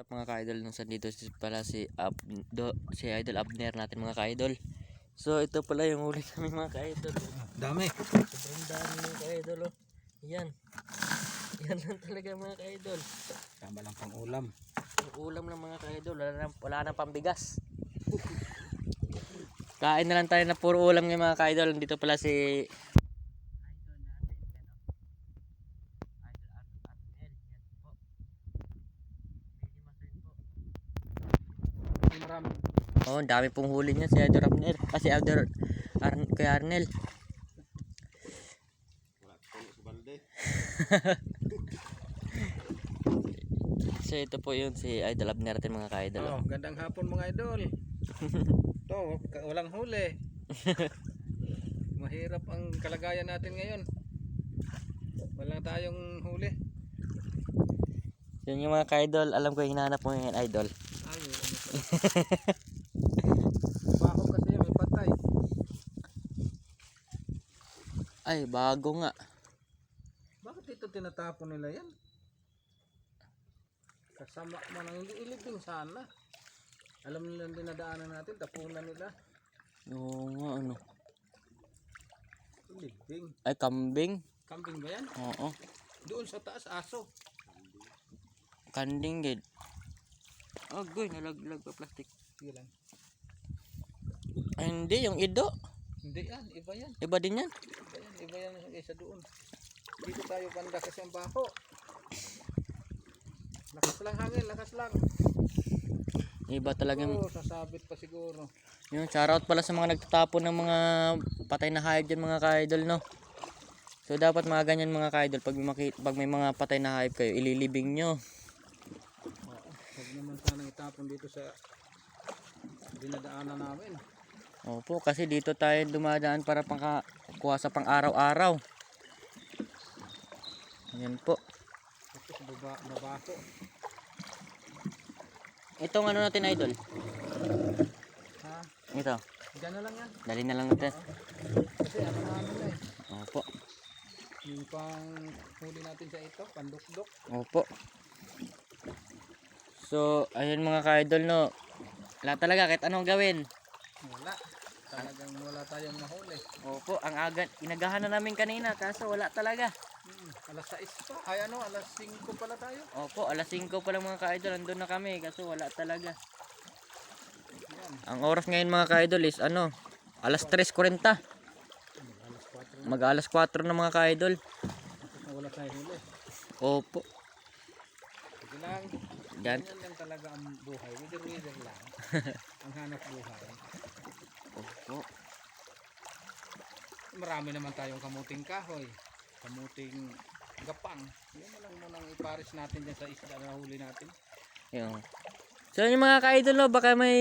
Sa mga ka-idol nung dito si pala si Ab, do, si Idol Abner natin mga ka-idol. So ito pala yung huli namin mga ka-idol. Dami. Sobrang dami mga ka-idol oh. Yan. Yan lang talaga mga ka-idol. Tama lang pang ulam. Ang ulam ng mga ka-idol, wala nang wala nang pambigas. Kain na lang tayo na puro ulam ng mga ka-idol. Dito pala si Marami. Oh, dami pong huli niya si Idol Abner. Kasi Idol Ar kay Arnel. So ito po yun si Idol Abner natin mga ka-idol. Oh, gandang hapon mga idol. to, walang huli. Mahirap ang kalagayan natin ngayon. Wala tayong huli. Yun yung mga ka-idol. Alam ko yung hinahanap mo yung idol. Bako kasi may patay. Ay, bago nga. Bakit ito tinatapon nila yan? Kasama man ang hindi ilibing sana. Alam nila ang dinadaanan natin, tapunan nila. Oo nga ano. Ilibing. Ay, kambing. Kambing ba yan? Oo. Doon sa taas, aso. Kanding gid. Oh, goy, nalaglag pa plastic. Sige lang. Ay, hindi, yung ido. Hindi yan, iba yan. Iba din yan. Iba yan, iba yan yung isa doon. Dito tayo banda kasi ang bako. Lakas lang hangin, lakas lang. Iba talaga yung... Oo, sasabit pa siguro. Yung shoutout pala sa mga nagtatapon ng mga patay na hayop dyan mga ka-idol, no? So, dapat mga ganyan mga ka-idol. Pag, may pag may mga patay na hayop kayo, ililibing nyo. Itapon dito sa dinadaanan namin. Opo, kasi dito tayo dumadaan para pangkuha sa pang araw-araw. Yan po. Tapos baba, babako. Itong ano natin, idol? Ha? Ito. Diyan na lang yan. Dali na lang natin. Kasi ano na ano na eh. Opo. Yung pang huli natin sa ito, pandukdok. Opo. So, ayun mga ka-idol, no? Wala talaga, kahit anong gawin. Wala. Talagang wala tayong mahuli. Opo, ang aga, inagahan na namin kanina, kaso wala talaga. Hmm, alas 6 pa. Ay ano, alas 5 pala tayo. Opo, alas 5 pa lang mga ka-idol, andun na kami, kaso wala talaga. Yan. Ang oras ngayon mga ka-idol is ano, alas 3.40. Alas 4 Mag alas 4 na mga ka-idol. Wala tayong huli. Opo. Sige lang. Yan. Ganyan lang talaga ang buhay. Wither wither lang. ang hanap buhay. Opo. Marami naman tayong kamuting kahoy. Kamuting gapang. Yan na lang munang iparis natin dyan sa isda na huli natin. Yung. So yung mga ka-idol, no, baka may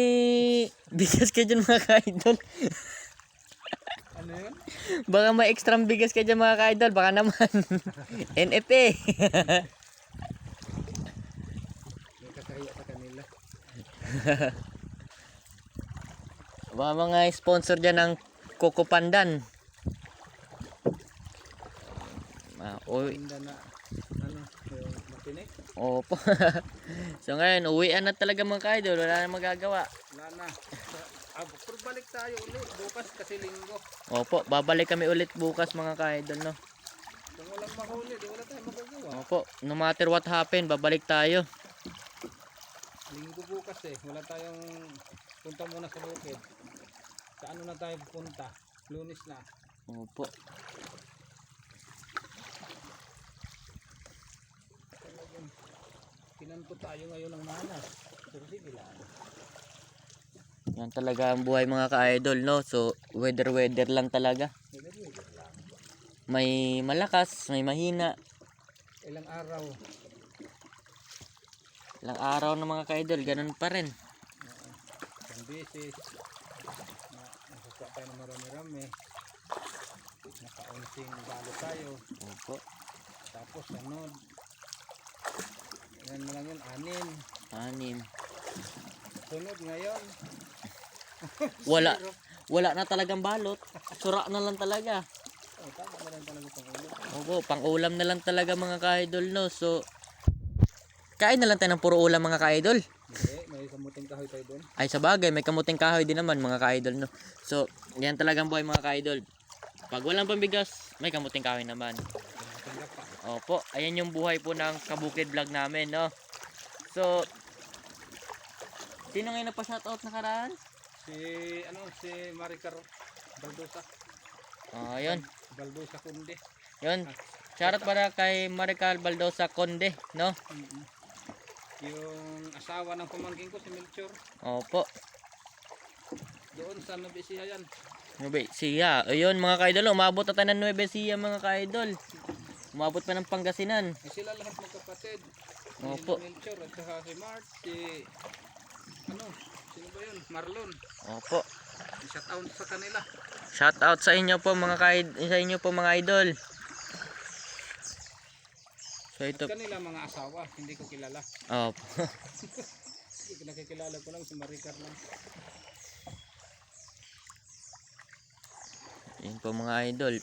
bigas kayo dyan mga ka-idol. Ano yun? Baka may extra bigas kayo dyan mga ka-idol, baka naman. NFA. May kakahiya sa kanila. Baka mga sponsor dyan ng Coco Pandan. Ah, uwi. Ano, matinik. Opo. so ngayon, uwian na talaga mga ka-idol. Wala na magagawa. Wala na. Ah, pero balik tayo ulit. Bukas kasi linggo. Opo, babalik kami ulit bukas mga ka-idol, no? Kung walang mahuli, di wala tayong magagawa. Opo, no matter what happen, babalik tayo. Linggo bukas eh. Wala tayong punta muna sa bukid. Sa ano na tayo punta? Lunis na. Opo. Kinanto tayo ngayon ng manas. Pero sige lang. Yan talaga ang buhay mga ka-idol, no? So, weather-weather lang talaga. May malakas, may mahina. Ilang araw. Ilang araw na mga ka-idol, ganun pa rin. Isang beses. Na, nakakuha tayo ng marami-rami. Nakaunting balo tayo. Opo. Tapos sunod. Yan mo lang yun. Anim. Anim. Sunod ngayon. Wala, wala na talagang balot. Sura na lang talaga. Oh, tama na lang talaga pang ulo. Opo, pang ulam na lang talaga mga ka-idol, no? So, Kain na lang tayo ng puro ulam mga ka-idol. Hindi, may kamuting kahoy tayo doon. Ay sa bagay, may kamuting kahoy din naman mga ka-idol no. So, yan talagang buhay mga ka-idol. Pag walang pambigas, may kamuting kahoy naman. Pa. Opo, ayan yung buhay po ng kabukid vlog namin no. So, sino ngayon nagpa-shoutout nakaraan? Si, ano, si Maricar Baldosa. Oh, yun. Baldosa Kunde. Yun. Shoutout para kay Marical Baldosa Conde, no? Mm-mm. Yung asawa ng pamangkin ko, si Melchor. Opo. Doon sa Nabisiya yan. Nueve Ecija. Ayun mga ka-idol, umabot na tayo ng Nueve Ecija mga ka-idol. Umabot pa ng Pangasinan. Eh, sila lahat magkapatid. Opo. Si Melchor at saka si Mart, si... Ano? Sino ba yun? Marlon. Opo. Shout out sa kanila. Shout out sa inyo po mga ka sa inyo po mga idol. So ito, At kanila mga asawa, hindi ko kilala. opo. Nakikilala ko lang si Maricar lang. Yun po mga idol.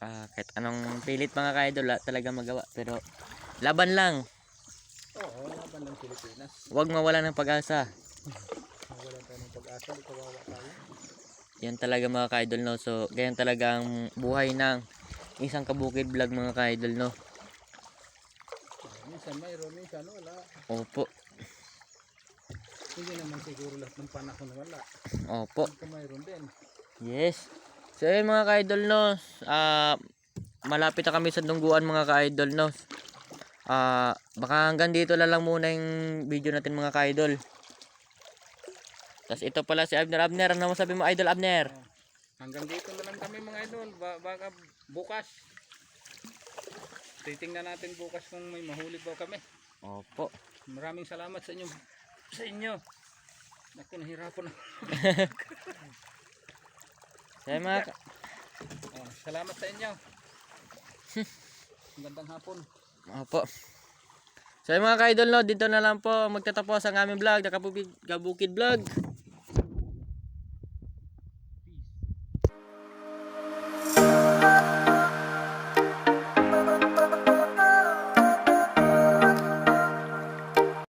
Ah, kahit anong pilit mga ka-idol, talaga magawa. Pero laban lang. Oo, laban ng Pilipinas. Huwag mawala ng pag-asa. Wala tayo ng pag-asa, di kawawa tayo. Yan talaga mga ka-idol no. So, ganyan talaga ang buhay ng isang kabukid vlog mga ka-idol no. Minsan mayroon, minsan wala. Opo. Hindi naman siguro lahat ng panahon wala. Opo. Pagka mayroon din. Yes. So yun mga ka-idol no, ah malapit na kami sa dungguan mga ka-idol no. Ah baka hanggang dito na lang muna yung video natin mga ka-idol. Tapos ito pala si Abner. Abner, ano masabi mo idol Abner? Hanggang dito na lang kami mga idol. Ba baka bukas. Titingnan natin bukas kung may mahuli ba kami. Opo. Maraming salamat sa inyo. Sa inyo. Naku, nahirapan ako. Yun mga Oh, salamat sa inyo. Magandang hapon. Opo. So mga ka-idol no, dito na lang po magtatapos ang aming vlog, Nakabukid Kabukid Vlog.